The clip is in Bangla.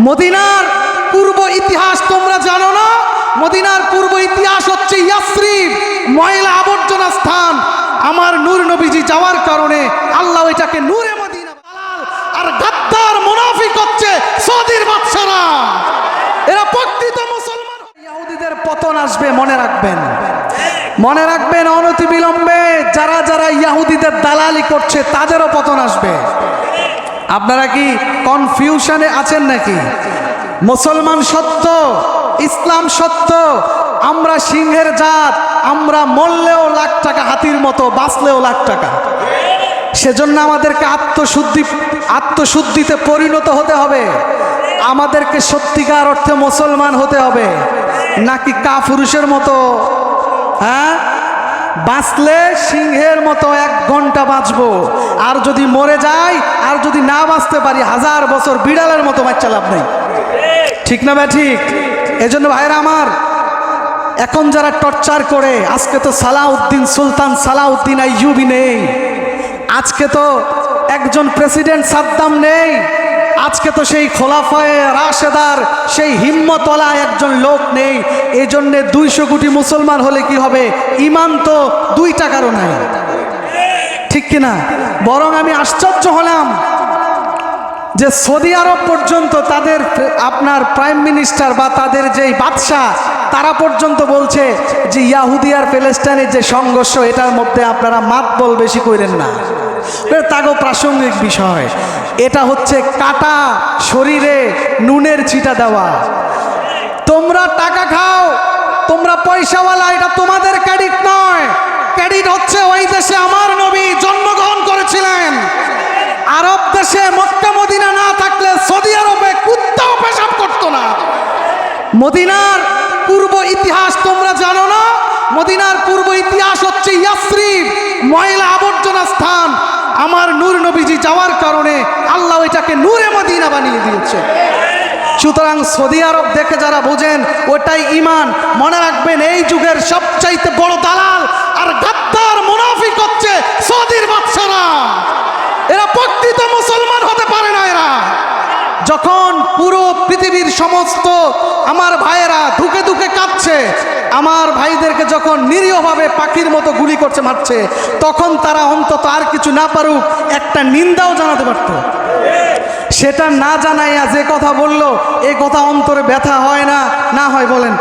মদিনার পূর্ব ইতিহাস তোমরা জানো না? মদিনার পূর্ব ইতিহাস হচ্ছে ইয়াসরিব, ময়লা আবর্জনা স্থান। আমার নূর নবীজি যাওয়ার কারণে আল্লাহ এটাকে নূরে মদিনা আর গাদ্দার মুনাফিক হচ্ছে সৌদির বাদশারা। এরা প্রকৃত মুসলমান। ইহুদিদের পতন আসবে, মনে রাখবেন। মনে রাখবেন অনতি বিলম্বে যারা যারা ইয়াহুদিদের দালালি করছে, তাদেরও পতন আসবে। আপনারা কি কনফিউশনে আছেন নাকি? মুসলমান সত্য, ইসলাম সত্য, আমরা সিংহের জাত, আমরা মরলেও লাখ টাকা হাতির মতো, বাঁচলেও লাখ টাকা। সেজন্য আমাদেরকে আত্মশুদ্ধি, আত্মশুদ্ধিতে পরিণত হতে হবে। আমাদেরকে সত্যিকার অর্থে মুসলমান হতে হবে। নাকি কাপুরুষের মতো হ্যাঁ? বাঁচলে সিংহের মতো এক ঘণ্টা বাঁচবো। আর যদি মরে যাই, আর যদি না বাঁচতে পারি, হাজার বছর বিড়ালের মতো বাচ্চা লাভ নেই। ঠিক না ভাই, ঠিক? এজন্য ভাইরা আমার, এখন যারা টর্চার করে, আজকে তো সালাউদ্দিন সুলতান সালাউদ্দিন আইয়ুবি নেই। আজকে তো একজন প্রেসিডেন্ট সাদ্দাম নেই। আজকে তো সেই খোলাফায়ে রাশেদার, সেই হিম্মতলা একজন লোক নেই। এই জন্যে দুইশো কোটি মুসলমান হলে কি হবে? ইমান তো দুই টাকারও নাই। ঠিক কিনা? বরং আমি আশ্চর্য হলাম যে সৌদি আরব পর্যন্ত তাদের আপনার প্রাইম মিনিস্টার বা তাদের যেই বাদশাহ, তারা পর্যন্ত বলছে যে ইয়াহুদি আর প্যালেস্টাইনের যে সংঘর্ষ, এটার মধ্যে আপনারা মাতবল বেশি করেন না। তাগো প্রাসঙ্গিক বিষয়। এটা হচ্ছে কাটা শরীরে নুনের ছিটা দেওয়া। তোমরা টাকা খাও, তোমরা পয়সাওয়ালা, এটা তোমাদের ক্রেডিট নয়। ক্রেডিট হচ্ছে ওই দেশে আমার নবী জন্মগ্রহণ করেছিলেন। আরব দেশে মক্কা, মদিনা না থাকলে সৌদি আরবে কুত্তাও পেশাব করতো না। মদিনার পূর্ব ইতিহাস তোমরা জানো না? মদিনার পূর্ব ইতিহাস হচ্ছে ইয়াসরিব। ময়লা আবর্জনা স্থান। আমার নূর নবীজি যাওয়ার কারণে আল্লাহ এটাকে নূরে মদিনা বানিয়ে দিয়েছে। সুতরাং সৌদি আরব দেখে যারা বোঝেন, ওটাই ইমান মনে রাখবেন, এই যুগের সবচাইতে বড় দালাল আর গাদ্দার মুনাফিক হচ্ছে সৌদির বাদশারা। এরা প্রকৃত মুসলমান হতে পারে না এরা। যখন পুরো পৃথিবীর সমস্ত আমার ভাইয়েরা ধুকে ধুকে কাঁদছে, আমার ভাইদেরকে যখন নিরীহভাবে পাখির মতো গুলি করছে, মারছে, তখন তারা অন্তত আর কিছু না পারুক, একটা নিন্দাও জানাতে পারত। সেটা না জানাইয়া যে কথা বলল, এ কথা অন্তরে ব্যথা হয় না না হয় বলেন।